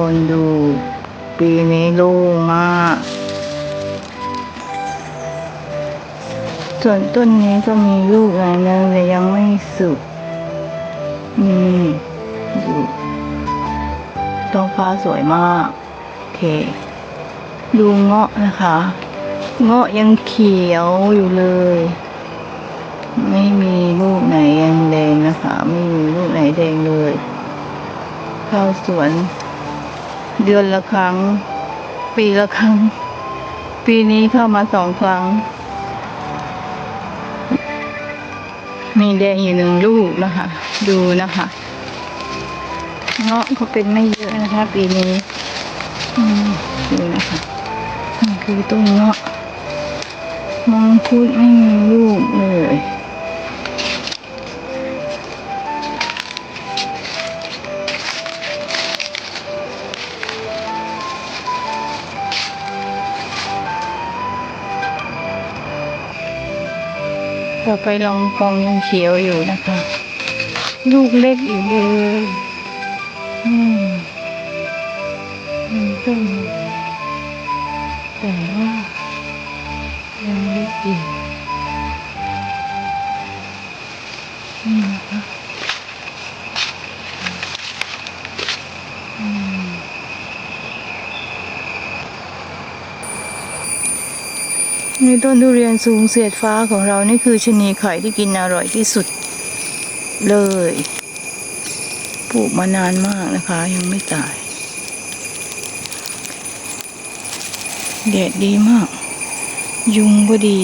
คนดู ปีนี้โล่งมาก ส่วนต้นนี้ก็มีลูกหลายนึงแต่ยังไม่สุกนี่ดูท้องฟ้าสวยมากโอเค ดูเงาะนะคะ เงาะยังเขียวอยู่เลย ไม่มีลูกไหนยังแดงนะคะ ไม่มีลูกไหนแดงเลยเข้าสวน เดือนละครั้ง ปีละครั้ง ปีนี้เข้ามาสองครั้ง มีแดงอยู่หนึ่งลูกนะคะ ดูนะคะเงาะเขาเป็นไม่เยอะนะคะ ปีนี้ดูนะคะนี่คือต้นเงาะมังคุดไม่มีลูกเลย ต่อไปลองกองยังเขียวอยู่นะคะ ลูกเล็กอยู่เลยอืมอืมก็มีแต่ว่ายังเล็กอยู่นี่นะคะ ในต้นทุเรียนสูงเสียดฟ้าของเรานี่คือชนีไข่ที่กินอร่อยที่สุดเลย ปลูกมานานมากนะคะ ยังไม่ตาย แดดดีมาก ยุงก็ดี